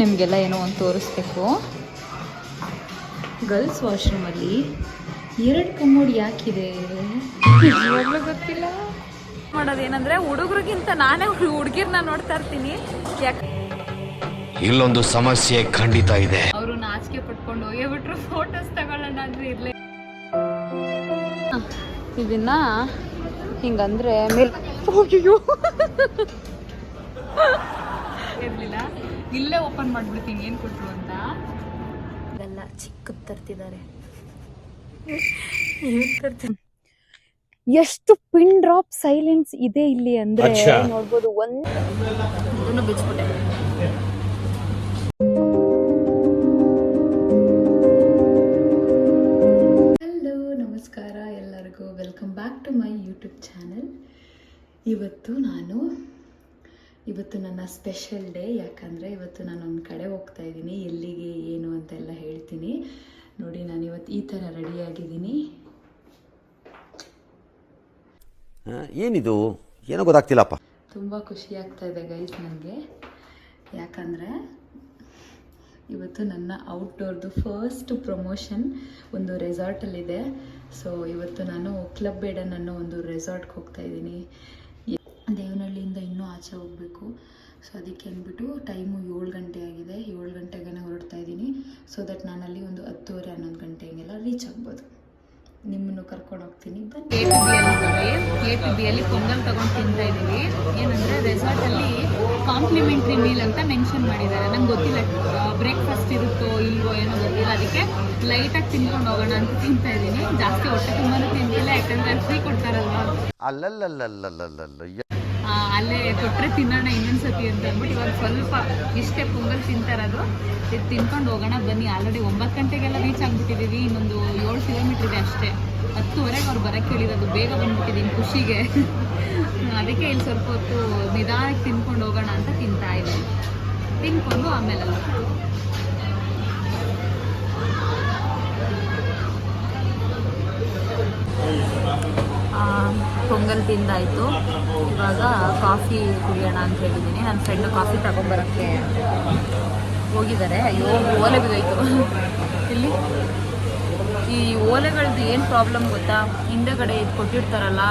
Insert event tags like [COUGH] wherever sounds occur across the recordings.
ನಿಮಗೆಲ್ಲ ಏನೋ ಒಂದು ತೋರಿಸ್ಬೇಕು. ಗರ್ಲ್ಸ್ ವಾಶ್ರೂಮಲ್ಲಿ ಎರಡು ಕಮೋಡ್ ಯಾಕಿದೆ? ಇವಾಗಲೂ ಗೊತ್ತಿಲ್ಲ. ಮಾಡೋದೇನಂದ್ರೆ ಹುಡುಗರಿಗಿಂತ ನಾನೇ ಹುಡುಗಿರ್ನ ನೋಡ್ತಾ ಇರ್ತೀನಿ. ಯಾಕೆ ಇಲ್ಲೊಂದು ಸಮಸ್ಯೆ ಖಂಡಿತ ಇದೆ. ಅವರು ನಾಚಿಕೆ ಪಟ್ಕೊಂಡು ಹೋಗ್ಬಿಟ್ರು ಫೋಟೋಸ್ ತಗೊಳ್ಳೋಣ ಅಂದ್ರೆ ಇರ್ಲಿ. ಇದನ್ನ ಹಿಂಗಂದ್ರೆ ಮೇಲ್ ಅಯ್ಯೋ ಇರ್ಲಿಲ್ಲ. ಇಲ್ಲೇ ಓಪನ್ ಮಾಡ್ಬಿಡ್ತೀನಿ ಏನ್ ಕೊಟ್ರು ಅಂತ? ಇದೆಲ್ಲ ಚಿಕ್ಕ ತರ್ತಿದ್ದಾರೆ. ಎಷ್ಟು ಪಿನ್ ಡ್ರಾಪ್ ಸೈಲೆನ್ಸ್ ಇದೆ ಇಲ್ಲಿ ಅಂದ್ರೆ. ನೋಡ್ಬೋದು ಒಂದು ಇದನ್ನು ಬಿಚ್ಬಿಟ್ಟೆ ಹಲೋ ನಮಸ್ಕಾರ ಎಲ್ಲರಿಗೂ. Welcome back to my YouTube channel ಇವತ್ತು ನಾನು ಇವತ್ತು ನನ್ನ ಸ್ಪೆಷಲ್ ಡೇ ಯಾಕಂದರೆ ಇವತ್ತು ನಾನು ಒಂದು ಕಡೆ ಹೋಗ್ತಾ ಇದ್ದೀನಿ ಎಲ್ಲಿಗೆ ಏನು ಅಂತೆಲ್ಲ ಹೇಳ್ತೀನಿ. ನೋಡಿ ನಾನು ಇವತ್ತು ಈ ಥರ ರೆಡಿಯಾಗಿದ್ದೀನಿ ಏನಿದು? ಏನೋ ಗೊತ್ತಾಗ್ತಿಲ್ಲಪ್ಪ. ತುಂಬ ಖುಷಿ ಆಗ್ತಾ ಇದೆ ಗೈಸ್ ನನಗೆ ಯಾಕಂದರೆ ಇವತ್ತು ನನ್ನ ಔಟ್ಡೋರ್ದು ಫಸ್ಟ್ ಪ್ರಮೋಷನ್ ಒಂದು ರೆಸಾರ್ಟಲ್ಲಿದೆ ಸೊ ಇವತ್ತು ನಾನು ಕ್ಲಬ್ ಬೇಡನ್ ಅನ್ನೋ ಒಂದು ರೆಸಾರ್ಟ್ಗೆ ಹೋಗ್ತಾ ಇದ್ದೀನಿ. ದೇವನಹಳ್ಳಿಯಿಂದ ಇನ್ನೂ ಆಚೆ ಹೋಗಬೇಕು. ಸೊ ಅದಕ್ಕೆ ಅಂದ್ಬಿಟ್ಟು ಟೈಮು ಏಳು ಗಂಟೆ ಆಗಿದೆ. ಏಳು ಗಂಟೆಗೆ ಹೊರಡ್ತಾ ಇದ್ದೀನಿ. ಸೊ ದಟ್ ನಾನು ಅಲ್ಲಿ ಒಂದು ಹತ್ತುವರೆ ಹನ್ನೊಂದು ಗಂಟೆಗೆಲ್ಲ ರೀಚ್ ಆಗ್ಬೋದು. ನಿಮ್ಮನ್ನು ಕರ್ಕೊಂಡು ಹೋಗ್ತೀನಿ. ಎ ಟು ಬಿ ಅಲ್ಲಿ ಎ ಟು ಬಿ ಅಲ್ಲಿ ಪೊಂಗಲ್ ತಗೊಂಡು ತಿಂತಾ ಇದ್ದೀವಿ ಏನಂದರೆ ರೆಸಾರ್ಟಲ್ಲಿ ಕಾಂಪ್ಲಿಮೆಂಟ್ರಿ ಮೀಲ್ ಅಂತ ಮೆನ್ಷನ್ ಮಾಡಿದ್ದಾರೆ. ನಂಗೆ ಗೊತ್ತಿಲ್ಲ ಬ್ರೇಕ್ಫಾಸ್ಟ್ ಇರುತ್ತೋ ಇಲ್ವೋ ಏನೋ ಗೊತ್ತಿಲ್ಲ. ಅದಕ್ಕೆ ಲೈಟಾಗಿ ತಿನ್ಕೊಂಡು ಹೋಗೋಣ ಅಂತ ತಿಂತಾ ಇದ್ದೀನಿ. ಜಾಸ್ತಿ ಹೊಟ್ಟೆ ತುಂಬಾನು ತಿಂತಿಲ್ಲ ಯಾಕಂದ್ರೆ ಅಲ್ಲಿ ಫ್ರೀ ಕೊಡ್ತಾರಲ್ವಾ? ಅಲ್ಲಲ್ಲಲ್ಲಲ್ಲಲ್ಲಲ್ಲ ಅಲ್ಲೇ ಕೊಟ್ಟರೆ ತಿನ್ನೋಣ ಇನ್ನೊಂದ್ಸತಿ ಅಂತ ಅಂದ್ಬಿಟ್ಟು ಇವಾಗ ಸ್ವಲ್ಪ ಇಷ್ಟೇ ಪೊಂಗಲ್ ತಿಂತಾರದು ಇದು ತಿನ್ಕೊಂಡು ಹೋಗೋಣ ಬನ್ನಿ. ಆಲ್ರೆಡಿ ಒಂಬತ್ತು ಗಂಟೆಗೆಲ್ಲ ರೀಚ್ ಆಗಿಬಿಟ್ಟಿದ್ದೀವಿ ಇನ್ನೊಂದು ಏಳು ಕಿಲೋಮೀಟ್ರ್ ಇದೆ ಅಷ್ಟೇ. ಹತ್ತುವರೆಗೆ ಅವ್ರು ಬರೋಕ್ಕೆ ಹೇಳಿರೋದು ಬೇಗ ಬಂದ್ಬಿಟ್ಟಿದ್ದೀನಿ ಖುಷಿಗೆ. ಅದಕ್ಕೆ ಇಲ್ಲಿ ಸ್ವಲ್ಪ ಹೊತ್ತು ನಿಧಾನಕ್ಕೆ ತಿನ್ಕೊಂಡು ಹೋಗೋಣ ಅಂತ ತಿಂತಾ ಇದ್ದೀನಿ. ತಿನ್ಕೊಂಡು ಆಮೇಲೆಲ್ಲ ಆ, ಪೊಂಗಲ್ ತಿಂದಾಯಿತು. ಇವಾಗ ಕಾಫಿ ಕುಡಿಯೋಣ ಅಂತ ಹೇಳಿದ್ದೀನಿ. ನನ್ನ ಫ್ರೆಂಡ್ ಕಾಫಿ ತಗೊಂಬರೋಕ್ಕೆ ಹೋಗಿದ್ದಾರೆ. ಅಯ್ಯೋ, ಓಲೆ ಬಿದ್ದೋಯ್ತು. ಇಲ್ಲಿ ಈ ಓಲೆಗಳದ್ದು ಏನು ಪ್ರಾಬ್ಲಮ್ ಗೊತ್ತಾ? ಹಿಂದೆಗಡೆ ಇದು ಕೊಟ್ಟಿರ್ತಾರಲ್ಲ,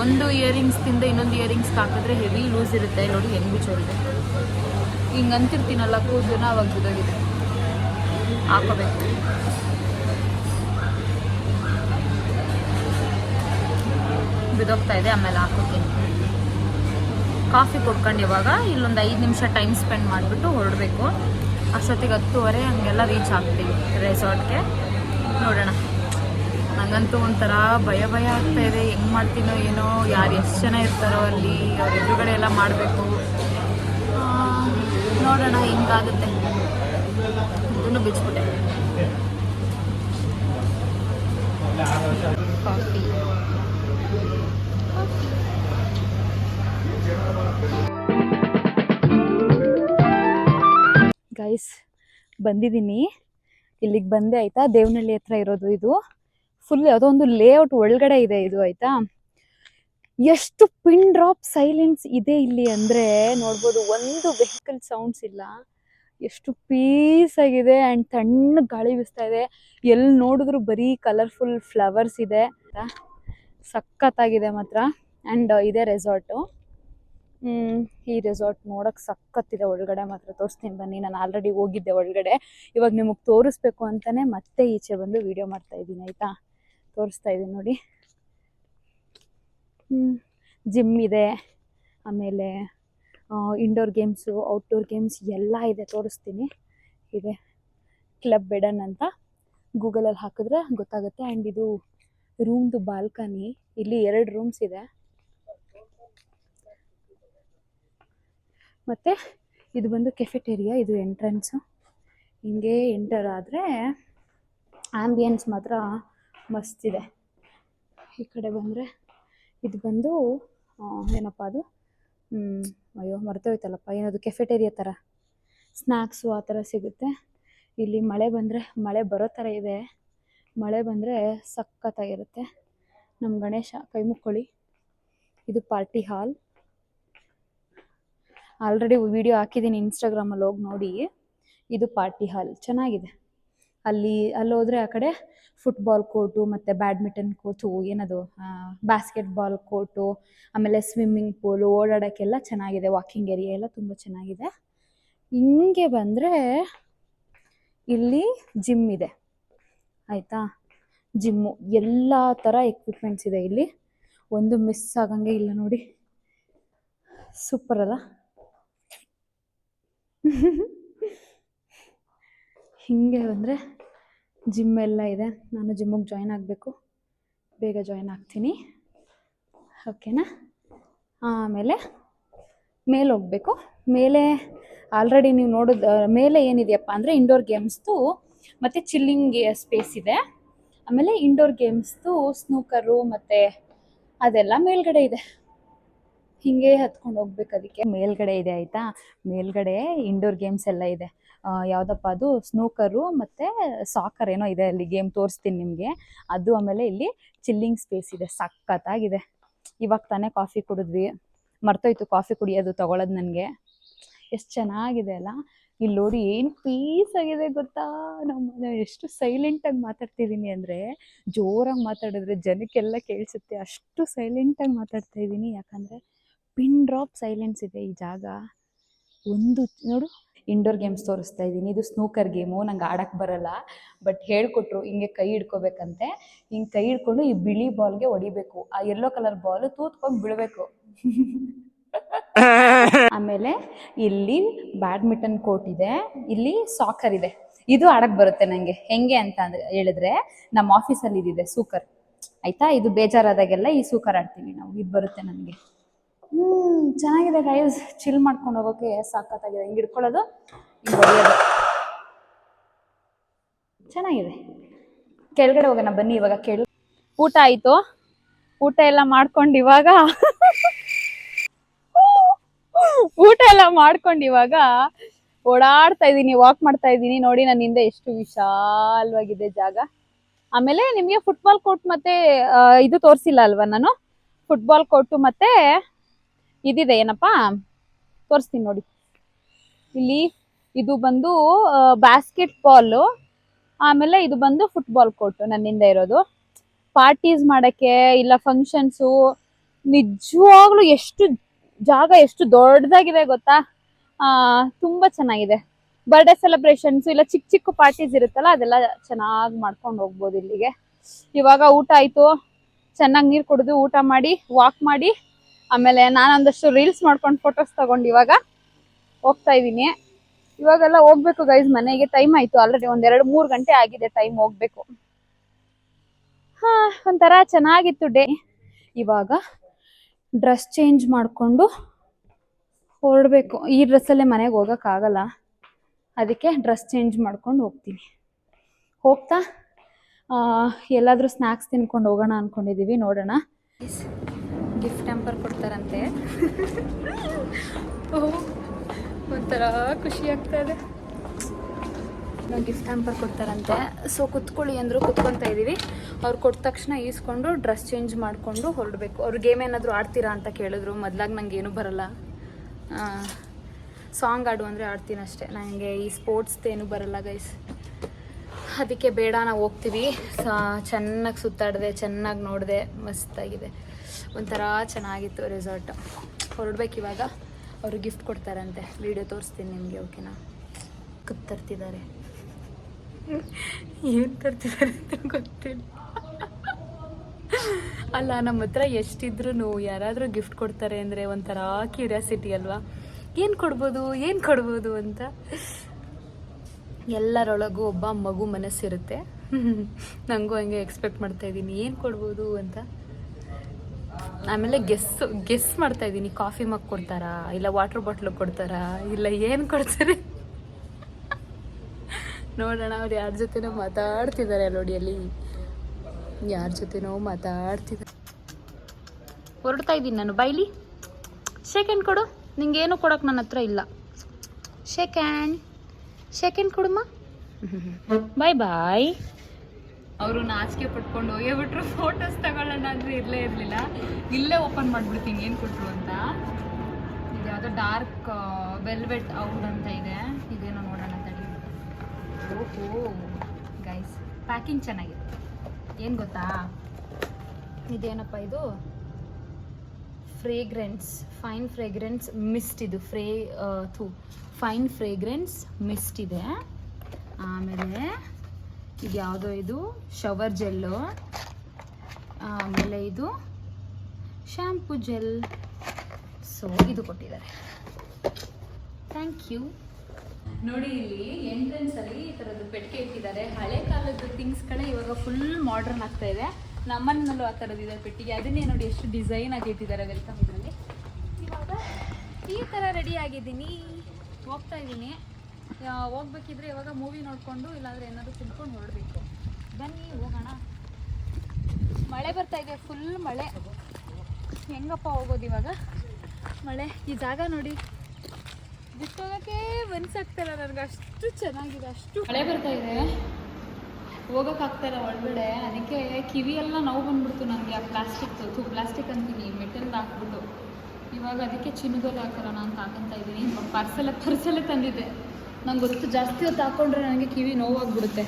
ಒಂದು ಇಯರಿಂಗ್ಸ್ ತಿಂದ ಇನ್ನೊಂದು ಇಯರಿಂಗ್ಸ್ ಹಾಕಿದ್ರೆ ಹೆವಿ ಲೂಸ್ ಇರುತ್ತೆ. ನೋಡಿ, ಹೆಂಗೆ ಬಿಚ್ಚೋಗಿದೆ. ಹಿಂಗೆ ಅಂತಿರ್ತೀನಲ್ಲ ಕೂದಲನ್ನ ಅವಾಗ ಬಿದ್ದೋಗಿದೆ. ಹಾಕೋಬೇಕು. ಬಿದೋಗ್ತಾ ಇದೆ, ಆಮೇಲೆ ಹಾಕೋತೀನಿ ಕಾಫಿ ಕುಡ್ಕೊಂಡು ಇವಾಗ ಇಲ್ಲೊಂದು ಐದು ನಿಮಿಷ ಟೈಮ್ ಸ್ಪೆಂಡ್ ಮಾಡಿಬಿಟ್ಟು ಹೊರಡಬೇಕು. ಅಷ್ಟೊತ್ತಿಗೆ ಹತ್ತುವರೆ, ಹಂಗೆಲ್ಲ ರೀಚ್ ಆಗ್ತೀವಿ ರೆಸಾರ್ಟ್ಗೆ ನೋಡೋಣ. ನನಗಂತೂ ಒಂಥರ ಭಯ ಭಯ ಆಗ್ತಾ ಇದೆ. ಹೆಂಗೆ ಮಾಡ್ತೀನೋ ಏನೋ, ಯಾರು ಎಷ್ಟು ಜನ ಇರ್ತಾರೋ ಅಲ್ಲಿ, ಅವ್ರ ಎದುರುಗಡೆ ಎಲ್ಲ ಮಾಡಬೇಕು. ನೋಡೋಣ ಹಿಂಗಾಗುತ್ತೆ. ಇದನ್ನು ಬಿಚ್ಬಿಟ್ಟೆ. ಕಾಫಿ. ಗೈಸ್ ಬಂದಿದ್ದೀನಿ. ಇಲ್ಲಿಗೆ ಬಂದೆ, ಆಯ್ತಾ? ದೇವನಹಳ್ಳಿ ಹತ್ರ ಇರೋದು ಇದು. ಫುಲ್ ಯಾವುದೋ ಒಂದು ಲೇಔಟ್ ಒಳಗಡೆ ಇದೆ ಇದು, ಆಯ್ತಾ? ಎಷ್ಟು ಪಿನ್ ಡ್ರಾಪ್ ಸೈಲೆನ್ಸ್ ಇದೆ ಇಲ್ಲಿ ಅಂದ್ರೆ, ನೋಡ್ಬೋದು, ಒಂದು ವೆಹಿಕಲ್ ಸೌಂಡ್ಸ್ ಇಲ್ಲ. ಎಷ್ಟು ಪೀಸ್ ಆಗಿದೆ ಆ್ಯಂಡ್ ತಣ್ಣ ಗಾಳಿ ಬೀಸ್ತಾ ಇದೆ. ಎಲ್ಲಿ ನೋಡಿದ್ರು ಬರೀ ಕಲರ್ಫುಲ್ ಫ್ಲವರ್ಸ್ ಇದೆ. ಸಖತ್ ಸಖತ್ತಾಗಿದೆ ಮಾತ್ರ. ಆ್ಯಂಡ್ ಇದೆ ರೆಸಾರ್ಟು ಈ ರೆಸಾರ್ಟ್ ನೋಡಕ್ ಸಖತ್ತಿದೆ. ಒಳಗಡೆ ಮಾತ್ರ ತೋರಿಸ್ತೀನಿ ಬನ್ನಿ. ನಾನು ಆಲ್ರೆಡಿ ಹೋಗಿದ್ದೆ ಒಳಗಡೆ. ಇವಾಗ ನಿಮಗೆ ತೋರಿಸ್ಬೇಕು ಅಂತಾನೆ ಮತ್ತೆ ಈಚೆ ಬಂದು ವಿಡಿಯೋ ಮಾಡ್ತಾ ಇದ್ದೀನಿ, ಆಯ್ತಾ? ತೋರಿಸ್ತಾ ಇದ್ದೀನಿ ನೋಡಿ. ಜಿಮ್ ಇದೆ. ಆಮೇಲೆ ಇಂಡೋರ್ ಗೇಮ್ಸು ಔಟ್ಡೋರ್ ಗೇಮ್ಸ್ ಎಲ್ಲ ಇದೆ. ತೋರಿಸ್ತೀನಿ. ಇದೆ. ಕ್ಲಬ್ ಬೆಡನ್ ಅಂತ ಗೂಗಲಲ್ಲಿ ಹಾಕಿದ್ರೆ ಗೊತ್ತಾಗುತ್ತೆ. ಆ್ಯಂಡ್ ಇದು ರೂಮ್ದು ಬಾಲ್ಕನಿ ಇಲ್ಲಿ ಎರಡು ರೂಮ್ಸ್ ಇದೆ. ಮತ್ತು ಇದು ಬಂದು ಕೆಫೆಟೇರಿಯಾ, ಇದು ಎಂಟ್ರೆನ್ಸು. ಹಿಂಗೆ ಎಂಟರ್ ಆದರೆ ಆ್ಯಂಬಿಯನ್ಸ್ ಮಾತ್ರ ಮಸ್ತಿದೆ ಈ ಕಡೆ ಬಂದರೆ ಇದು ಬಂದು ಏನಪ್ಪ ಅದು? ಅಯ್ಯೋ, ಮರ್ತೋಯ್ತಲ್ಲಪ್ಪ. ಏನದು, ಕೆಫೆಟೇರಿಯಾ ಥರ ಸ್ನ್ಯಾಕ್ಸು ಆ ಥರ ಸಿಗುತ್ತೆ. ಇಲ್ಲಿ ಮಳೆ ಬಂದರೆ, ಮಳೆ ಬರೋ ಥರ ಇದೆ. ಮಳೆ ಬಂದರೆ ಸಖತ್ತಾಗಿರುತ್ತೆ. ನಮ್ಮ ಗಣೇಶ, ಕೈ ಮುಕ್ಕೊಳ್ಳಿ. ಇದು ಪಾರ್ಟಿ ಹಾಲ್. ಆಲ್ರೆಡಿ ವಿಡಿಯೋ ಹಾಕಿದ್ದೀನಿ ಇನ್ಸ್ಟಾಗ್ರಾಮಲ್ಲಿ ಹೋಗಿ ನೋಡಿ. ಇದು ಪಾರ್ಟಿ ಹಾಲ್. ಚೆನ್ನಾಗಿದೆ. ಅಲ್ಲಿ ಅಲ್ಲಿ ಹೋದರೆ ಆ ಕಡೆ ಫುಟ್ಬಾಲ್ ಕೋರ್ಟು ಮತ್ತು ಬ್ಯಾಡ್ಮಿಂಟನ್ ಕೋರ್ಟು ಏನದು ಬಾಸ್ಕೆಟ್ಬಾಲ್ ಕೋರ್ಟು ಆಮೇಲೆ ಸ್ವಿಮ್ಮಿಂಗ್ ಪೂಲು ಓಡಾಡೋಕ್ಕೆಲ್ಲ ಚೆನ್ನಾಗಿದೆ. ವಾಕಿಂಗ್ ಏರಿಯಾ ಎಲ್ಲ ತುಂಬ ಚೆನ್ನಾಗಿದೆ. ಹಿಂಗೆ ಬಂದರೆ ಇಲ್ಲಿ ಜಿಮ್ ಇದೆ. ಆಯಿತಾ? ಜಿಮ್ಮು ಎಲ್ಲ ಥರ ಎಕ್ವಿಪ್ಮೆಂಟ್ಸ್ ಇದೆ ಇಲ್ಲಿ. ಒಂದು ಮಿಸ್ ಆಗಂಗೆ ಇಲ್ಲ ನೋಡಿ. ಸೂಪರ್ ಅಲ್ಲ? [LAUGHS] ಹಿಂಗೆ ಅಂದರೆ ಜಿಮ್ ಎಲ್ಲ ಇದೆ. ನಾನು ಜಿಮ್ಮಿಗೆ ಜಾಯ್ನ್ ಆಗಬೇಕು. ಬೇಗ ಜಾಯ್ನ್ ಆಗ್ತೀನಿ. ಓಕೆನಾ ಆಮೇಲೆ ಮೇಲೆ ಹೋಗಬೇಕು. ಮೇಲೆ ಆಲ್ರೆಡಿ ನೀವು ನೋಡೋದು ಮೇಲೆ ಏನಿದೆಯಪ್ಪ ಅಂದರೆ ಇಂಡೋರ್ ಗೇಮ್ಸ್ದು ಮತ್ತು ಚಿಲ್ಲಿಂಗ್ ಸ್ಪೇಸ್ ಇದೆ. ಆಮೇಲೆ ಇಂಡೋರ್ ಗೇಮ್ಸ್ದು ಸ್ನೂಕರು ಮತ್ತು ಅದೆಲ್ಲ ಮೇಲ್ಗಡೆ ಇದೆ. ಹಿಂಗೆ ಹತ್ಕೊಂಡು ಹೋಗ್ಬೇಕು ಅದಕ್ಕೆ. ಮೇಲ್ಗಡೆ ಇದೆ ಆಯಿತಾ? ಮೇಲ್ಗಡೆ ಇಂಡೋರ್ ಗೇಮ್ಸ್ ಎಲ್ಲ ಇದೆ. ಯಾವುದಪ್ಪ ಅದು? ಸ್ನೂಕರು ಮತ್ತು ಸಾಕರ್ ಏನೋ ಇದೆ ಅಲ್ಲಿ ಗೇಮ್ ತೋರಿಸ್ತೀನಿ ನಿಮಗೆ. ಅದು ಆಮೇಲೆ ಇಲ್ಲಿ ಚಿಲ್ಲಿಂಗ್ ಸ್ಪೇಸ್ ಇದೆ. ಸಖತ್ತಾಗಿದೆ. ಇವಾಗ ತಾನೇ ಕಾಫಿ ಕುಡಿದ್ವಿ. ಮರ್ತೋಯ್ತು ಕಾಫಿ ಕುಡಿಯೋದು ತಗೊಳ್ಳೋದು ನನಗೆ. ಎಷ್ಟು ಚೆನ್ನಾಗಿದೆ ಅಲ್ಲ? ಇಲ್ಲಿ ನೋಡಿ ಏನು ಪೀಸ್ ಆಗಿದೆ ಗೊತ್ತಾ? ನಮ್ಮ ಎಷ್ಟು ಸೈಲೆಂಟಾಗಿ ಮಾತಾಡ್ತಿದ್ದೀನಿ ಅಂದರೆ, ಜೋರಾಗಿ ಮಾತಾಡಿದ್ರೆ ಜನಕ್ಕೆಲ್ಲ ಕೇಳಿಸುತ್ತೆ. ಅಷ್ಟು ಸೈಲೆಂಟಾಗಿ ಮಾತಾಡ್ತಾ ಇದ್ದೀನಿ ಯಾಕಂದರೆ ಡ್ರಾಪ್ ಸೈಲೆನ್ಸ್ ಇದೆ ಈ ಜಾಗ. ಒಂದು ನೋಡು ಇಂಡೋರ್ ಗೇಮ್ಸ್ ತೋರಿಸ್ತಾ ಇದ್ದೀನಿ ಇದು ಸ್ನೂಕರ್ ಗೇಮು ನಂಗೆ ಆಡಕ್ಕೆ ಬರಲ್ಲ. ಬಟ್ ಹೇಳ್ಕೊಟ್ರು ಹಿಂಗೆ ಕೈ ಹಿಡ್ಕೋಬೇಕಂತೆ. ಹಿಂಗೆ ಕೈ ಹಿಡ್ಕೊಂಡು ಈ ಬಿಳಿ ಬಾಲ್ಗೆ ಹೊಡಿಬೇಕು. ಆ ಯೆಲ್ಲೋ ಕಲರ್ ಬಾಲ್ ತೂತ್ಕೊಂಡು ಬಿಡಬೇಕು ಆಮೇಲೆ ಇಲ್ಲಿ ಬ್ಯಾಡ್ಮಿಂಟನ್ ಕೋರ್ಟ್ ಇದೆ. ಇಲ್ಲಿ ಸಾಕರ್ ಇದೆ. ಇದು ಆಡಕ್ಕೆ ಬರುತ್ತೆ ನನಗೆ ಹೆಂಗೆ ಅಂತ ಅಂದ್ರೆ ಹೇಳಿದ್ರೆ ನಮ್ಮ ಆಫೀಸಲ್ಲಿ ಇದಿದೆ ಸೂಕರ್ ಆಯ್ತಾ? ಇದು ಬೇಜಾರಾದಾಗೆಲ್ಲ ಈ ಸೂಕರ್ ಆಡ್ತೀವಿ ನಾವು. ಇದು ಬರುತ್ತೆ ನನಗೆ. ಚೆನ್ನಾಗಿದೆ ಗೈಸ್ ಚಿಲ್ ಮಾಡ್ಕೊಂಡು ಹೋಗೋಕೆ ಸಾಕತ್ತಾಗಿದೆ ಹಿಂಗೆ ಹಿಡ್ಕೊಳ್ಳೋದು ಚೆನ್ನಾಗಿದೆ. ಕೆಳಗಡೆ ಹೋಗೋಣ, ಬನ್ನಿ ಇವಾಗ ಕೇಳಿ ಊಟ ಆಯ್ತು. ಊಟ ಎಲ್ಲ ಮಾಡ್ಕೊಂಡು ಇವಾಗ ಊಟ ಎಲ್ಲ ಮಾಡ್ಕೊಂಡು ಇವಾಗ ಓಡಾಡ್ತಾ ಇದ್ದೀನಿ ವಾಕ್ ಮಾಡ್ತಾ ಇದ್ದೀನಿ. ನೋಡಿ ನನ್ನ ಹಿಂದೆ ಎಷ್ಟು ವಿಶಾಲವಾಗಿದೆ ಜಾಗ. ಆಮೇಲೆ ನಿಮಗೆ ಫುಟ್ಬಾಲ್ ಕೋರ್ಟ್ ಮತ್ತೆ ಇದು ತೋರಿಸಿಲ್ಲ ಅಲ್ವಾ ನಾನು? ಫುಟ್ಬಾಲ್ ಕೋರ್ಟು ಮತ್ತೆ ಇದಿದೆ, ಏನಪ್ಪಾ? ತೋರಿಸ್ತೀನಿ ನೋಡಿ. ಇಲ್ಲಿ ಇದು ಬಂದು ಬ್ಯಾಸ್ಕೆಟ್ ಬಾಲ್ ಆಮೇಲೆ ಇದು ಬಂದು ಫುಟ್ಬಾಲ್ ಕೋರ್ಟ್ ನನ್ನಿಂದ ಇರೋದು. ಪಾರ್ಟೀಸ್ ಮಾಡಕ್ಕೆ ಇಲ್ಲ ಫಂಕ್ಷನ್ಸು ನಿಜವಾಗ್ಲೂ ಎಷ್ಟು ಜಾಗ ಎಷ್ಟು ದೊಡ್ಡದಾಗಿದೆ ಗೊತ್ತಾ? ತುಂಬಾ ಚೆನ್ನಾಗಿದೆ. ಬರ್ಡೇ ಸೆಲೆಬ್ರೇಷನ್ಸ್ ಇಲ್ಲ ಚಿಕ್ಕ ಚಿಕ್ಕ ಪಾರ್ಟೀಸ್ ಇರುತ್ತಲ್ಲ, ಅದೆಲ್ಲ ಚೆನ್ನಾಗಿ ಮಾಡ್ಕೊಂಡು ಹೋಗ್ಬೋದು ಇಲ್ಲಿಗೆ. ಇವಾಗ ಊಟ ಆಯ್ತು. ಚೆನ್ನಾಗಿ ನೀರು ಕುಡಿದು ಊಟ ಮಾಡಿ ವಾಕ್ ಮಾಡಿ ಆಮೇಲೆ ನಾನೊಂದಷ್ಟು ರೀಲ್ಸ್ ಮಾಡ್ಕೊಂಡು ಫೋಟೋಸ್ ತಗೊಂಡು ಇವಾಗ ಹೋಗ್ತಾ ಇದ್ದೀನಿ. ಇವಾಗೆಲ್ಲ ಹೋಗ್ಬೇಕು ಗೈಸ್ ಮನೆಗೆ ಟೈಮ್ ಆಯ್ತು. ಆಲ್ರೆಡಿ ಒಂದೆರಡು ಮೂರು ಗಂಟೆ ಆಗಿದೆ ಟೈಮ್ ಹೋಗ್ಬೇಕು. ಹಾ, ಒಂಥರ ಚೆನ್ನಾಗಿತ್ತು ಡೇ ಇವಾಗ ಡ್ರೆಸ್ ಚೇಂಜ್ ಮಾಡಿಕೊಂಡು ಹೊರಡಬೇಕು. ಈ ಡ್ರೆಸ್ಸಲ್ಲೇ ಮನೆಗೆ ಹೋಗೋಕ್ಕಾಗಲ್ಲ ಅದಕ್ಕೆ ಡ್ರೆಸ್ ಚೇಂಜ್ ಮಾಡ್ಕೊಂಡು ಹೋಗ್ತೀನಿ. ಹೋಗ್ತಾ ಎಲ್ಲಾದರೂ ಸ್ನ್ಯಾಕ್ಸ್ ತಿನ್ಕೊಂಡು ಹೋಗೋಣ ಅಂದ್ಕೊಂಡಿದ್ದೀವಿ ನೋಡೋಣ. ಗಿಫ್ಟ್ ಹ್ಯಾಂಪರ್ ಕೊಡ್ತಾರಂತೆ. ಒಂಥರ ಖುಷಿ ಆಗ್ತಾ ಇದೆ. ಗಿಫ್ಟ್ ಹ್ಯಾಂಪರ್ ಕೊಡ್ತಾರಂತೆ. ಸೊ ಕುತ್ಕೊಳ್ಳಿ ಅಂದರು ಕುತ್ಕೊಳ್ತಾ ಇದ್ದೀವಿ ಅವ್ರು ಕೊಟ್ಟ ತಕ್ಷಣ ಈಸ್ಕೊಂಡು ಡ್ರೆಸ್ ಚೇಂಜ್ ಮಾಡಿಕೊಂಡು ಹೊರಡಬೇಕು. ಅವ್ರು ಗೇಮ್ ಏನಾದರೂ ಆಡ್ತೀರಾ ಅಂತ ಕೇಳಿದ್ರು. ಮೊದ್ಲಾಗಿ ನಂಗೆ ಏನೂ ಬರಲ್ಲ. ಸಾಂಗ್ ಆಡು ಅಂದರೆ ಆಡ್ತೀನಿ ಅಷ್ಟೇ. ನನಗೆ ಈ ಸ್ಪೋರ್ಟ್ಸ್ದೇನು ಬರಲ್ಲ ಗೈಸ್ ಅದಕ್ಕೆ ಬೇಡ, ನಾವು ಹೋಗ್ತೀವಿ. ಸಾ, ಚೆನ್ನಾಗಿ ಸುತ್ತಾಡಿದೆ, ಚೆನ್ನಾಗಿ ನೋಡಿದೆ, ಮಸ್ತಾಗಿದೆ. ಒಂಥರ ಚೆನ್ನಾಗಿತ್ತು ರೆಸಾರ್ಟ್ ಹೊರಡ್ಬೇಕು ಇವಾಗ. ಅವರು ಗಿಫ್ಟ್ ಕೊಡ್ತಾರಂತೆ. ವಿಡಿಯೋ ತೋರಿಸ್ತೀನಿ ನಿಮಗೆ ಓಕೆನಾ ಕಪ್ ತರ್ತಿದ್ದಾರೆ. [LAUGHS] ಏನು ತರ್ತಿದ್ದಾರೆ ಅಂತ ಗೊತ್ತಿಲ್ಲ. [LAUGHS] ಅಲ್ಲ ನಮ್ಮ ಹತ್ರ ಎಷ್ಟಿದ್ರು ಯಾರಾದರೂ ಗಿಫ್ಟ್ ಕೊಡ್ತಾರೆ ಅಂದರೆ ಒಂಥರ ಕ್ಯೂರಿಯಾಸಿಟಿ ಅಲ್ವಾ? ಏನು ಕೊಡ್ಬೋದು ಏನು ಕೊಡ್ಬೋದು ಅಂತ? ಎಲ್ಲರೊಳಗೂ ಒಬ್ಬ ಮಗು ಮನಸ್ಸಿರುತ್ತೆ. [LAUGHS] ನನಗೂ ಹಂಗೆ ಎಕ್ಸ್ಪೆಕ್ಟ್ ಮಾಡ್ತಾ ಇದ್ದೀನಿ ಏನು ಕೊಡ್ಬೋದು ಅಂತ? ಆಮೇಲೆ ಗೆಸ್ ಗೆಸ್ ಮಾಡ್ತಾ ಇದ್ದೀನಿ. ಕಾಫಿ ಮಗ್ ಕೊಡ್ತಾರಾ? ಇಲ್ಲ ವಾಟರ್ ಬಾಟ್ಲು ಕೊಡ್ತಾರಾ? ಇಲ್ಲ ಏನು ಕೊಡ್ತಾರೆ? ನೋಡೋಣ, ಅವ್ರು ಯಾರ ಜೊತೆನೋ ಮಾತಾಡ್ತಿದ್ದಾರೆ ನೋಡಿ ಅಲ್ಲಿ. ಯಾರ ಜೊತೆನೋ ಮಾತಾಡ್ತಿದ್ದಾರೆ ಹೊರಡ್ತಾ ಇದ್ದೀನಿ ನಾನು. ಬೈಲಿ ಸೆಕೆಂಡ್ ಕೊಡು. ನಿಂಗೇನು ಕೊಡೋಕೆ ನನ್ನ ಹತ್ರ ಇಲ್ಲ. ಸೆಕೆಂಡ್ ಸೆಕೆಂಡ್ ಕೊಡಮ್ಮ. ಬಾಯ್ ಬಾಯ್ ಅವರು ನಾಚಿಕೆ ಪಟ್ಕೊಂಡು ಹೋಗಿಬಿಟ್ರು ಫೋಟೋಸ್ ತಗೊಳ್ಳೋಣ ಅಂದರೆ ಇರಲೇ ಇರಲಿಲ್ಲ. ಇಲ್ಲೇ ಓಪನ್ ಮಾಡ್ಬಿಡ್ತೀನಿ, ಏನು ಕೊಟ್ಟರು ಅಂತ. ಇದು ಯಾವುದೋ ಡಾರ್ಕ್ ವೆಲ್ವೆಟ್ ಔಡ್ ಅಂತ ಇದೆ. ಇದೇನೋ ನೋಡೋಣ ತಡಿ ಓಹೋ ಗೈಸ್ ಪ್ಯಾಕಿಂಗ್ ಚೆನ್ನಾಗಿದೆ. ಏನು ಗೊತ್ತಾ? ಇದೇನಪ್ಪ ಇದು? ಫ್ರೇಗ್ರೆನ್ಸ್ ಫೈನ್ ಫ್ರೇಗ್ರೆನ್ಸ್ ಮಿಸ್ಟ್ ಇದು. ಫ್ರೇ ಥೂ ಫೈನ್ ಫ್ರೇಗ್ರೆನ್ಸ್ ಮಿಸ್ಟ್ ಇದೆ. ಆಮೇಲೆ ಇದು ಯಾವುದೋ ಇದು? ಶವರ್ ಜೆಲ್ಲು ಆಮೇಲೆ ಇದು ಶ್ಯಾಂಪು ಜೆಲ್ ಸೊ ಇದು ಕೊಟ್ಟಿದ್ದಾರೆ. ಥ್ಯಾಂಕ್ ಯು ನೋಡಿ, ಇಲ್ಲಿ ಎಂಟ್ರೆನ್ಸ್ ಅಲ್ಲಿ ಈ ಥರದ್ದು ಪೆಟ್ಟಿಗೆ ಇಟ್ಟಿದ್ದಾರೆ. ಹಳೆ ಕಾಲದ ಥಿಂಗ್ಸ್ಗಳೇ ಇವಾಗ ಫುಲ್ ಮಾಡ್ರನ್ ಆಗ್ತಾ ಇದೆ. ನಮ್ಮನ್ನಲ್ಲೂ ಆ ಥರದ್ದು ಇದೆ ಪೆಟ್ಟಿಗೆ. ಅದನ್ನೇ ನೋಡಿ ಎಷ್ಟು ಡಿಸೈನ್ ಆಗಿ ಇಟ್ಟಿದ್ದಾರೆ ವೆಲ್ಕಮ್ ಇವಾಗ ಈ ಥರ ರೆಡಿ ಆಗಿದ್ದೀನಿ. ಹೋಗ್ತಾ ಇದ್ದೀನಿ. ಹೋಗ್ಬೇಕಿದ್ರೆ ಇವಾಗ ಮೂವಿ ನೋಡ್ಕೊಂಡು ಇಲ್ಲಾಂದ್ರೆ ಏನಾದ್ರು ತಿನ್ಕೊಂಡು ಹೊರಡಬೇಕು. ಬನ್ನಿ ಹೋಗೋಣ. ಮಳೆ ಬರ್ತಾ ಇದೆ ಫುಲ್ ಮಳೆ. ಹೆಂಗಪ್ಪ ಹೋಗೋದು ಇವಾಗ? ಮಳೆ ಈ ಜಾಗ ನೋಡಿ. ಬಿಟ್ಟೋಗಕ್ಕೆ ಮನ್ಸಾಗ್ತಿಲ್ಲ ನನಗೆ. ಅಷ್ಟು ಚೆನ್ನಾಗಿದೆ ಅಷ್ಟು. ಮಳೆ ಬರ್ತಾ ಇದೆ. ಹೋಗೋಕ್ಕಾಗ್ತಾಯಿಲ್ಲ ಒಳಗಡೆ ಅದಕ್ಕೆ ಕಿವಿಯೆಲ್ಲ ನೋವು ಬಂದ್ಬಿಡ್ತು ನನಗೆ ಆ ಪ್ಲಾಸ್ಟಿಕ್ ತು ಪ್ಲಾಸ್ಟಿಕ್ ಅಂತೀನಿ ಮೆಟಲ್ ಹಾಕ್ಬಿಟ್ಟು. ಇವಾಗ ಅದಕ್ಕೆ ಚಿನ್ನದಲ್ಲಿ ಹಾಕೋಣ ಅಂತ ಹಾಕಂತ ಇದ್ದೀನಿ ಪರ್ಸಲ್ಲೇ ಪರ್ಸಲ್ಲೇ ತಂದಿದ್ದೆ. ನಂಗೆ ಗೊತ್ತು, ಜಾಸ್ತಿ ಹೊತ್ತು ಹಾಕ್ಕೊಂಡ್ರೆ ನನಗೆ ಕಿವಿ ನೋವಾಗ್ಬಿಡುತ್ತೆ.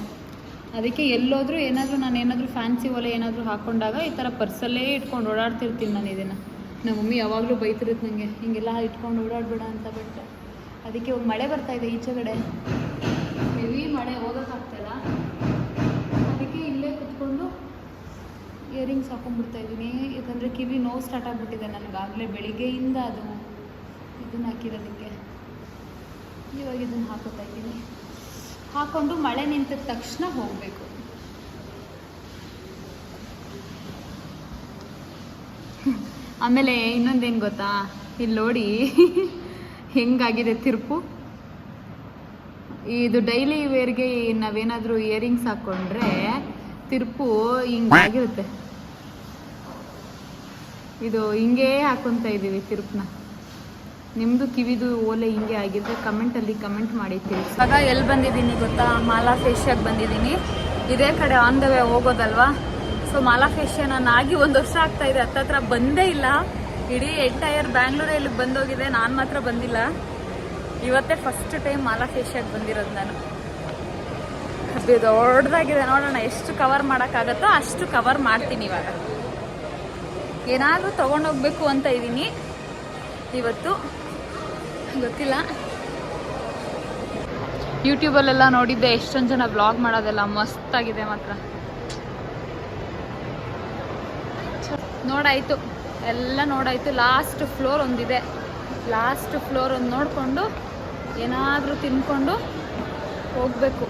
ಅದಕ್ಕೆ ಎಲ್ಲೋದ್ರೂ ಏನಾದರೂ ನಾನು ಏನಾದರೂ ಫ್ಯಾನ್ಸಿ ಒಲೆ ಏನಾದರೂ ಹಾಕ್ಕೊಂಡಾಗ ಈ ಥರ ಪರ್ಸಲ್ಲೇ ಇಟ್ಕೊಂಡು ಓಡಾಡ್ತಿರ್ತೀನಿ ನಾನು ಇದನ್ನು. ನಮ್ಮ ಮಮ್ಮಿ ಯಾವಾಗಲೂ ಬೈತಿರುತ್ತೆ ನನಗೆ ಹಿಂಗೆಲ್ಲ ಇಟ್ಕೊಂಡು ಓಡಾಡ್ಬೇಡ ಅಂತ ಬಟ್ ಅದಕ್ಕೆ ಒಂದು ಮಳೆ ಬರ್ತಾ ಇದೆ ಈಚೆಗಡೆ. ಹೆವಿ ಮಳೆ ಹೋಗೋಕ್ಕಾಗ್ತಾಯಿಲ್ಲ ಅದಕ್ಕೆ ಇಲ್ಲೇ ಕುತ್ಕೊಂಡು ಇಯರಿಂಗ್ಸ್ ಹಾಕೊಂಡ್ಬಿಡ್ತಾ ಇದ್ದೀನಿ. ಯಾಕಂದರೆ ಕಿವಿ ನೋವು ಸ್ಟಾರ್ಟ್ ಆಗಿಬಿಟ್ಟಿದೆ ನನಗಾಗಲೇ ಬೆಳಿಗ್ಗೆಯಿಂದ ಅದು ಇದನ್ನು ಹಾಕಿರೋದಕ್ಕೆ. ಇವಾಗ ಇದನ್ನು ಹಾಕೋತಾ ಇದ್ದೀನಿ. ಹಾಕೊಂಡು ಮಳೆ ನಿಂತ ತಕ್ಷಣ ಹೋಗಬೇಕು. ಆಮೇಲೆ ಇನ್ನೊಂದೇನು ಗೊತ್ತಾ? ಇಲ್ಲಿ ನೋಡಿ, ಹೆಂಗಾಗಿದೆ ತಿರುಪು? ಇದು ಡೈಲಿ ವೇರ್ಗೆ ನಾವೇನಾದರೂ ಇಯರಿಂಗ್ಸ್ ಹಾಕ್ಕೊಂಡ್ರೆ ತಿರುಪು ಹಿಂಗಾಗಿರುತ್ತೆ ಇದು ಹಿಂಗೇ ಹಾಕೊತಾ ಇದ್ದೀವಿ ತಿರುಪನ್ನ ನಿಮ್ಮದು ಕಿವಿದು ಓಲೆ ಹಿಂಗೆ ಆಗಿದ್ರೆ ಕಮೆಂಟಲ್ಲಿ ಕಮೆಂಟ್ ಮಾಡಿ ತಿಳಿಸಿ. ಇವಾಗ ಎಲ್ಲಿ ಬಂದಿದ್ದೀನಿ ಗೊತ್ತಾ? ಮಾಲಾ ಫೇಶಿಯಾಗಿ ಬಂದಿದ್ದೀನಿ. ಇದೇ ಕಡೆ ಆನ್ ದ ವೇ ಹೋಗೋದಲ್ವಾ? ಸೊ ಮಾಲಾ ಫೇಶಿಯಾ ನಾನು ಆಗಿ ಒಂದು ವರ್ಷ ಆಗ್ತಾ ಇದೆ. ಹತ್ತತ್ರ ಬಂದೇ ಇಲ್ಲ. ಇಡೀ ಎಂಟೈರ್ ಬ್ಯಾಂಗ್ಳೂರಲ್ಲಿ ಬಂದೋಗಿದೆ. ನಾನು ಮಾತ್ರ ಬಂದಿಲ್ಲ. ಇವತ್ತೇ ಫಸ್ಟ್ ಟೈಮ್ ಮಾಲಾ ಫೇಶಿಯಾಗಿ ಬಂದಿರೋದು ನಾನು. ಅದು ದೊಡ್ಡದಾಗಿದೆ. ನೋಡೋಣ, ಎಷ್ಟು ಕವರ್ ಮಾಡೋಕ್ಕಾಗತ್ತೋ ಅಷ್ಟು ಕವರ್ ಮಾಡ್ತೀನಿ ಇವಾಗ. ಏನಾದರೂ ತೊಗೊಂಡೋಗ್ಬೇಕು ಅಂತ ಇದ್ದೀನಿ. ಇವತ್ತು ಗೊತ್ತಿಲ್ಲ. ಯೂಟ್ಯೂಬಲ್ಲೆಲ್ಲ ನೋಡಿದ್ದೆ, ಎಷ್ಟೊಂದು ಜನ ಬ್ಲಾಗ್ ಮಾಡೋದೆಲ್ಲ ಮಸ್ತಾಗಿದೆ ಮಾತ್ರ. ನೋಡಾಯಿತು, ಎಲ್ಲ ನೋಡಾಯಿತು. ಲಾಸ್ಟ್ ಫ್ಲೋರ್ ಒಂದಿದೆ. ಲಾಸ್ಟ್ ಫ್ಲೋರ್ ಒಂದು ನೋಡಿಕೊಂಡು, ಏನಾದರೂ ತಿನ್ಕೊಂಡು ಹೋಗಬೇಕು.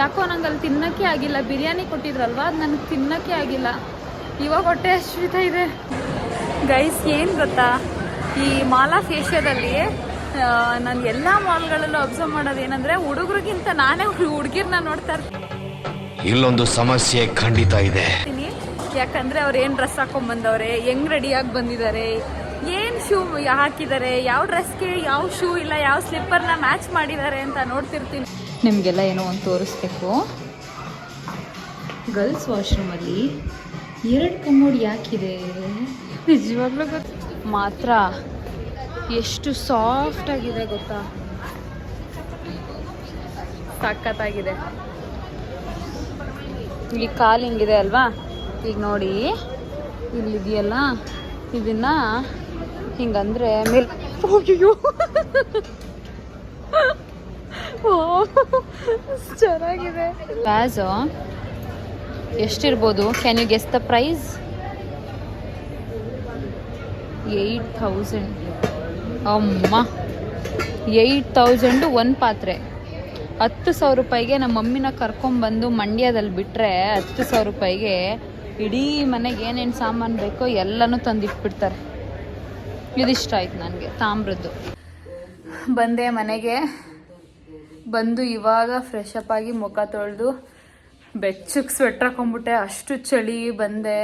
ಯಾಕೋ ನಂಗೆ ಅಲ್ಲಿ ತಿನ್ನೋಕ್ಕೆ ಆಗಿಲ್ಲ. ಬಿರಿಯಾನಿ ಕೊಟ್ಟಿದ್ರಲ್ವ? ಅದು ನನಗೆ ತಿನ್ನೋಕ್ಕೆ ಆಗಿಲ್ಲ. ಇವಾಗ ಹೊಟ್ಟೆ ಅಶ್ವಿತ ಇದೆ. ಗೈಸ್ ಏನು ಗೊತ್ತಾ? ಈ ಮಾಲಾ ಫೇಶಿಯಾದಲ್ಲಿ ನಾನು ಎಲ್ಲ ಮಾಲ್ಗಳಲ್ಲೂ ಅಬ್ಸರ್ವ್ ಮಾಡೋದು ಏನಂದ್ರೆ ಹುಡುಗರಿಗಿಂತ ನಾನೇ ಹುಡುಗಿರ್ನ ನೋಡ್ತಾ ಇಲ್ಲೊಂದು ಸಮಸ್ಯೆ ಖಂಡಿತ ಇದೆ. ಯಾಕಂದ್ರೆ ಯಾಕಂದರೆ ಅವ್ರು ಏನು ಡ್ರೆಸ್ ಹಾಕೊಂಡ್ ಬಂದವ್ರೆ ಹೆಂಗ್ ರೆಡಿಯಾಗಿ ಬಂದಿದ್ದಾರೆ ಏನು ಶೂ ಹಾಕಿದ್ದಾರೆ ಯಾವ ಡ್ರೆಸ್ಗೆ ಯಾವ ಶೂ ಇಲ್ಲ ಯಾವ ಸ್ಲಿಪ್ಪರ್ನ ಮ್ಯಾಚ್ ಮಾಡಿದ್ದಾರೆ ಅಂತ ನೋಡ್ತಿರ್ತೀನಿ. ನಿಮಗೆಲ್ಲ ಏನೋ ಒಂದು ತೋರಿಸ್ಬೇಕು. ಗರ್ಲ್ಸ್ ವಾಶ್ರೂಮಲ್ಲಿ ಎರಡು ಕಮೋಡ್ ಯಾಕಿದೆ? ನಿಜವಾಗ್ಲೂ ಗೊತ್ತು. ಮಾತ್ರ ಎಷ್ಟು ಸಾಫ್ಟ್ ಆಗಿದೆ ಗೊತ್ತಾ? ಸಖತ್ತಾಗಿದೆ. ಇಲ್ಲಿ ಕಾಲು ಹಿಂಗಿದೆ ಅಲ್ವಾ? ಈಗ ನೋಡಿ, ಇಲ್ಲಿದೆಯಲ್ಲ? ಇದನ್ನ ಹಿಂಗಂದ್ರೆ ಮೇಲ್ ಚೆನ್ನಾಗಿದೆ. ಪ್ಯಾಝು ಎಷ್ಟಿರ್ಬೋದು? Can you guess the price eight thousand ಅಮ್ಮ, ಏಯ್ಟ್ ತೌಸಂಡು ಒಂದು ಪಾತ್ರೆ. ಹತ್ತು ಸಾವಿರ ರೂಪಾಯಿಗೆ ನಮ್ಮ ಮಮ್ಮಿನ ಕರ್ಕೊಂಬಂದು ಮಂಡ್ಯದಲ್ಲಿ ಬಿಟ್ಟರೆ ಹತ್ತು ಸಾವಿರ ರೂಪಾಯಿಗೆ ಇಡೀ ಮನೆಗೆ ಏನೇನು ಸಾಮಾನು ಬೇಕೋ ಎಲ್ಲನೂ ತಂದಿಟ್ಬಿಡ್ತಾರೆ. ಇದಿಷ್ಟ ಆಯ್ತು ನನಗೆ, ತಾಮ್ರದ್ದು. ಬಂದೆ ಮನೆಗೆ. ಬಂದು ಇವಾಗ ಫ್ರೆಶ್ ಅಪ್ ಆಗಿ ಮುಖ ತೊಳೆದು, ಬೆಚ್ಚಗೆ ಸ್ವೆಟ್ರ್ ಹಾಕೊಂಡ್ಬಿಟ್ಟೆ. ಅಷ್ಟು ಚಳಿ ಬಂದೆ.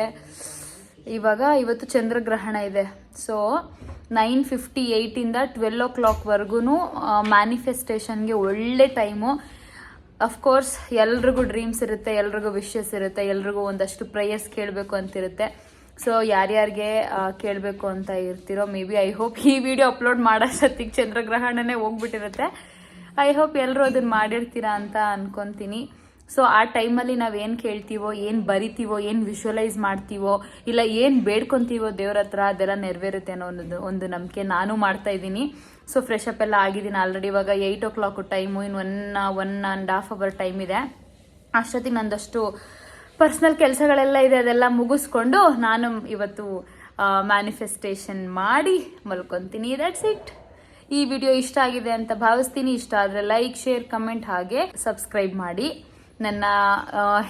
ಇವಾಗ ಇವತ್ತು ಚಂದ್ರಗ್ರಹಣ ಇದೆ. ಸೊ ನೈನ್ ಫಿಫ್ಟಿ ಏಯ್ಟಿಂದ ಟ್ವೆಲ್ ಓ ಕ್ಲಾಕ್ವರೆಗೂ ಮ್ಯಾನಿಫೆಸ್ಟೇಷನ್ಗೆ ಒಳ್ಳೆ ಟೈಮು ಅಫ್ಕೋರ್ಸ್ ಎಲ್ರಿಗೂ ಡ್ರೀಮ್ಸ್ ಇರುತ್ತೆ, ಎಲ್ರಿಗೂ ವಿಶಸ್ ಇರುತ್ತೆ, ಎಲ್ರಿಗೂ ಒಂದಷ್ಟು ಪ್ರೇಯರ್ಸ್ ಕೇಳಬೇಕು ಅಂತಿರುತ್ತೆ. ಸೊ ಯಾರ್ಯಾರಿಗೆ ಕೇಳಬೇಕು ಅಂತ ಇರ್ತಿರೋ ಮೇ ಬಿ ಐ ಹೋಪ್ ಈ ವಿಡಿಯೋ ಅಪ್ಲೋಡ್ ಮಾಡೋ ಸತ್ತಿಗೆ ಚಂದ್ರಗ್ರಹಣನೇ ಹೋಗ್ಬಿಟ್ಟಿರುತ್ತೆ. ಐ ಹೋಪ್ ಎಲ್ಲರೂ ಅದನ್ನ ಮಾಡಿರ್ತೀರಾ ಅಂತ ಅನ್ಕೊಂತೀನಿ. ಸೊ ಆ ಟೈಮಲ್ಲಿ ನಾವು ಏನು ಕೇಳ್ತೀವೋ, ಏನು ಬರಿತೀವೋ, ಏನು ವಿಜುವಲೈಸ್ ಮಾಡ್ತೀವೋ, ಇಲ್ಲ ಏನು ಬೇಡ್ಕೊತೀವೋ ದೇವ್ರ ಹತ್ರ, ಅದೆಲ್ಲ ನೆರವೇರುತ್ತೆ ಅನ್ನೋ ಒಂದು ಒಂದು ನಂಬಿಕೆ ನಾನು ಮಾಡ್ತಾ ಇದ್ದೀನಿ. ಸೊ ಫ್ರೆಶ್ ಅಪ್ ಎಲ್ಲ ಆಗಿದ್ದೀನಿ ಆಲ್ರೆಡಿ ಇವಾಗ ಏಯ್ಟ್ ಓ ಕ್ಲಾಕು ಟೈಮು ಇನ್ನು one one and half hour time ಇದೆ. ಅಷ್ಟೊತ್ತಿಗೆ ನಂದಷ್ಟು ಪರ್ಸ್ನಲ್ ಕೆಲಸಗಳೆಲ್ಲ ಇದೆ, ಅದೆಲ್ಲ ಮುಗಿಸ್ಕೊಂಡು ನಾನು ಇವತ್ತು ಮ್ಯಾನಿಫೆಸ್ಟೇಷನ್ ಮಾಡಿ ಮಲ್ಕೊತೀನಿ. ದಟ್ಸ್ ಇಟ್ ಈ ವಿಡಿಯೋ ಇಷ್ಟ ಆಗಿದೆ ಅಂತ ಭಾವಿಸ್ತೀನಿ. ಇಷ್ಟ ಆದರೆ ಲೈಕ್ ಶೇರ್ ಕಮೆಂಟ್ ಹಾಗೆ ಸಬ್ಸ್ಕ್ರೈಬ್ ಮಾಡಿ. ನನ್ನ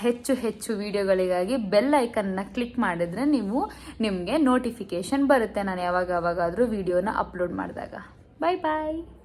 ಹೆಚ್ಚು ಹೆಚ್ಚು ವಿಡಿಯೋಗಳಿಗಾಗಿ ಬೆಲ್ ಐಕನ್ನ ಕ್ಲಿಕ್ ಮಾಡಿದ್ರೆ ನೀವು ನಿಮಗೆ ನೋಟಿಫಿಕೇಶನ್ ಬರುತ್ತೆ. ನಾನು ಯಾವಾಗ ಯಾವಾಗಾದರೂ ವಿಡಿಯೋನ ಅಪ್ಲೋಡ್ ಮಾಡಿದಾಗ. ಬಾಯ್ ಬಾಯ್